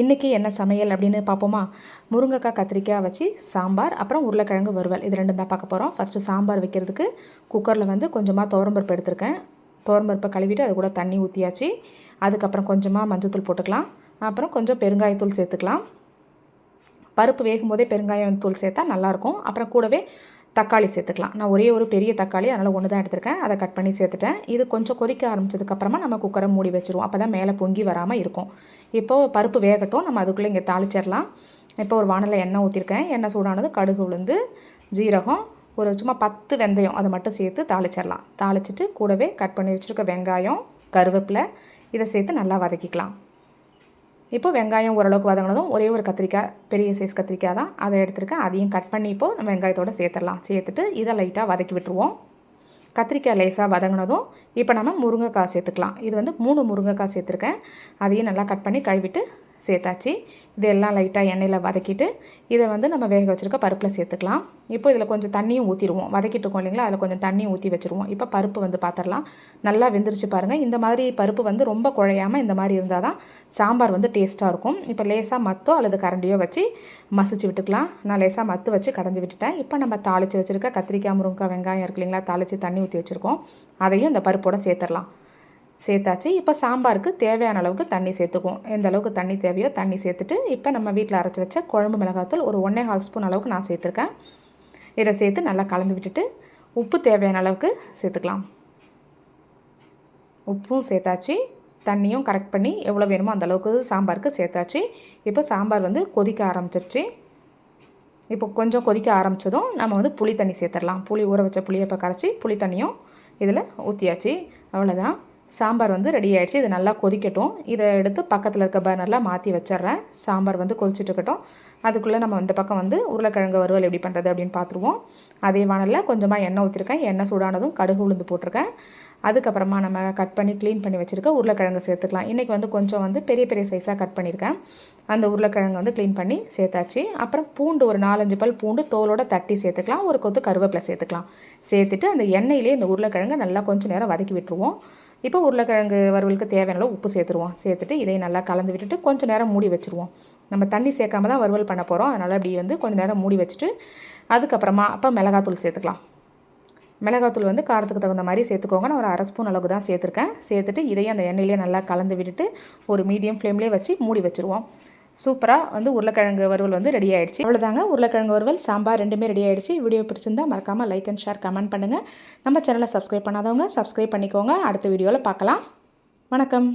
இன்றைக்கி என்ன சமையல் அப்படின்னு பார்ப்போமா? முருங்கைக்காய் கத்திரிக்காய் வச்சு சாம்பார் அப்புறம் உருளைக்கிழங்கு வறுவல். இது ரெண்டும் தான் பார்க்க போகிறோம் ஃபஸ்ட்டு சாம்பார் வைக்கிறதுக்கு குக்கரில் வந்து கொஞ்சமாக துவரம்பருப்பு எடுத்திருக்கேன். துவரம்பருப்பை கழுவிட்டு அது கூட தண்ணி ஊற்றியாச்சு அதுக்கப்புறம் கொஞ்சமாக மஞ்சத்தூள் போட்டுக்கலாம். அப்புறம் கொஞ்சம் பெருங்காயத்தூள் சேர்த்துக்கலாம். பருப்பு வேகும் போதே பெருங்காயம் தூள் சேர்த்தா நல்லாயிருக்கும் அப்புறம் கூடவே தக்காளி சேர்த்துக்கலாம். நான் ஒரே ஒரு பெரிய தக்காளி அதனால் ஒன்று தான் எடுத்திருக்கேன். அதை கட் பண்ணி சேர்த்துட்டேன். இது கொஞ்சம் கொதிக்க ஆரம்பிச்சதுக்கப்புறமா நம்ம குக்கரை மூடி வச்சுருவோம். அப்போ தான் மேலே பொங்கி வராமல் இருக்கும். இப்போது பருப்பு வேகட்டும். நம்ம அதுக்குள்ளே இங்கே தாளிச்சிடலாம். இப்போ ஒரு வானலில் எண்ணெய் ஊற்றிருக்கேன் எண்ணெய் சூடானது கடுகு உளுந்து ஜீரகம் ஒரு சும்மா பத்து வெந்தயம் அதை மட்டும் சேர்த்து தாளிச்சிடலாம். தாளிச்சிட்டு கூடவே கட் பண்ணி வச்சுருக்க வெங்காயம் கருவேப்பிலை இதை சேர்த்து நல்லா வதக்கிக்கலாம். இப்போ வெங்காயம் ஓரளவுக்கு வதங்கினதும் ஒரே ஒரு கத்திரிக்காய் பெரிய சைஸ் கத்திரிக்காய் தான். அதை எடுத்துருக்கேன். அதையும் கட் பண்ணி இப்போது நம்ம வெங்காயத்தோடு சேர்த்துடலாம். சேர்த்துட்டு இதை லைட்டாக வதக்கி விட்டுருவோம். கத்திரிக்காய் லேசாக வதங்கினதும் இப்போ நம்ம முருங்கைக்காய் சேர்த்துக்கலாம். இது வந்து மூணு முருங்கைக்காய் சேர்த்துருக்கேன். அதையும் நல்லா கட் பண்ணி கழுவிட்டு சேர்த்தாச்சு. இதெல்லாம் லைட்டாக எண்ணெயில் வதக்கிட்டு இதை வந்து நம்ம வேக வச்சுருக்க பருப்பில் சேர்த்துக்கலாம். இப்போ இதில் கொஞ்சம் தண்ணியும் ஊற்றிடுவோம் வதக்கிட்டு இருக்கோம் இல்லைங்களா? அதில் கொஞ்சம் தண்ணியும் ஊற்றி வச்சுருவோம். இப்போ பருப்பு வந்து பார்த்துடலாம் நல்லா வெந்துருச்சு பாருங்கள் இந்த மாதிரி பருப்பு வந்து ரொம்ப குழையாமல் இந்த மாதிரி இருந்தால் தான் சாம்பார் வந்து டேஸ்ட்டாக இருக்கும். இப்போ லேசாக மத்தோ அல்லது கரண்டியோ வச்சு மசிச்சு விட்டுக்கலாம். நான் லேசாக மத்து வச்சு கடைஞ்சி விட்டுட்டேன். இப்போ நம்ம தாளித்து வச்சுருக்க கத்திரிக்காய் முருங்கைக்காய் வெங்காயம் இருக்கு இல்லைங்களா? தாளித்து தண்ணி ஊற்றி வச்சுருக்கோம். அதையும் இந்த பருப்போடு சேர்த்துடலாம். சேர்த்தாச்சு. இப்போ சாம்பாருக்கு தேவையான அளவுக்கு தண்ணி சேர்த்துக்குவோம். எந்த அளவுக்கு தண்ணி தேவையோ தண்ணி சேர்த்துட்டு இப்போ நம்ம வீட்டில் அரைச்சி வச்ச குழம்பு மிளகாத்தூள் ஒரு ஒன்றே கால் ஸ்பூன் அளவுக்கு நான் சேர்த்துருக்கேன். இதை சேர்த்து நல்லா கலந்து விட்டுட்டு உப்பு தேவையான அளவுக்கு சேர்த்துக்கலாம். உப்பும் சேர்த்தாச்சு. தண்ணியும் கரெக்ட் பண்ணி எவ்வளோ வேணுமோ அந்த அளவுக்கு சாம்பாருக்கு சேர்த்தாச்சு. இப்போ சாம்பார் வந்து கொதிக்க ஆரம்பிச்சிருச்சு. இப்போ கொஞ்சம் கொதிக்க ஆரம்பித்ததும் நம்ம வந்து புளி தண்ணி சேர்த்துடலாம். புளி ஊற வச்ச புளியை இப்போ கரைச்சி புளி தண்ணியும் இதில் ஊற்றியாச்சு அவ்வளோதான் சாம்பார் வந்து ரெடி ஆகிடுச்சு இது நல்லா கொதிக்கட்டும். இதை எடுத்து பக்கத்தில் இருக்க பர்னரில் மாற்றி வச்சிட்றேன். சாம்பார் வந்து கொதிச்சுட்டு இருக்கட்டும். அதுக்குள்ளே நம்ம இந்த பக்கம் வந்து உருளைக்கிழங்கு வறுவல் எப்படி பண்ணுறது அப்படின்னு பார்த்துருவோம் அதே வானலில் கொஞ்சமாக எண்ணெய் ஊற்றிருக்கேன் எண்ணெய் சூடானதும் கடுகு உளுந்து போட்டிருக்கேன். அதுக்கப்புறமா நம்ம கட் பண்ணி க்ளீன் பண்ணி வச்சுருக்க உருளைக்கிழங்கு சேர்த்துக்கலாம். இன்றைக்கி வந்து கொஞ்சம் வந்து பெரிய பெரிய சைஸாக கட் பண்ணியிருக்கேன் அந்த உருளைக்கிழங்கு வந்து க்ளீன் பண்ணி சேர்த்தாச்சு. அப்புறம் பூண்டு ஒரு நாலஞ்சு பல் பூண்டு தோலோட தட்டி சேர்த்துக்கலாம். ஒரு கொத்து கருவேப்பிலை சேர்த்துக்கலாம். சேர்த்துட்டு அந்த எண்ணெயிலே இந்த உருளைக்கிழங்கு நல்லா கொஞ்சம் நேரம் வதக்கி விட்டுருவோம். இப்போ உருளைக்கிழங்கு வறுவலுக்கு தேவையான அளவு உப்பு சேர்த்துருவோம். சேர்த்துட்டு இதை நல்லா கலந்து விட்டுட்டு கொஞ்சம் நேரம் மூடி வச்சுருவோம். நம்ம தண்ணி சேர்க்காம தான் வறுவல் பண்ண போகிறோம் அதனால் அப்படி வந்து கொஞ்சம் நேரம் மூடி வச்சுட்டு அதுக்கப்புறமா அப்போ மிளகாத்தூள் சேர்த்துக்கலாம். மிளகாத்தூள் வந்து காரத்துக்கு தகுந்த மாதிரி சேர்த்துக்கோங்க. நான் ஒரு அரை ஸ்பூன் அளவுக்கு தான் சேர்த்துருக்கேன். சேர்த்துட்டு இதையும் அந்த எண்ணெயிலே நல்லா கலந்து விட்டுட்டு ஒரு மீடியம் ஃப்ளேம்லேயே வச்சு மூடி வச்சுருவோம். சூப்பராக வந்து உருளைக்கிழங்கு வறுவல் வந்து ரெடி ஆகிடுச்சு அவ்வளோதாங்க உருளைக்கிழங்கு வறுவல் சாம்பார் ரெண்டுமே ரெடி ஆகிடுச்சு வீடியோ பிடிச்சிருந்தா மறக்காமல் லைக் அண்ட் ஷேர் கமெண்ட் பண்ணுங்கள் நம்ம சேனலை சப்ஸ்கிரைப் பண்ணாதவங்க சப்ஸ்கிரைப் பண்ணிக்கோங்க. அடுத்த வீடியோவில் பார்க்கலாம். வணக்கம்.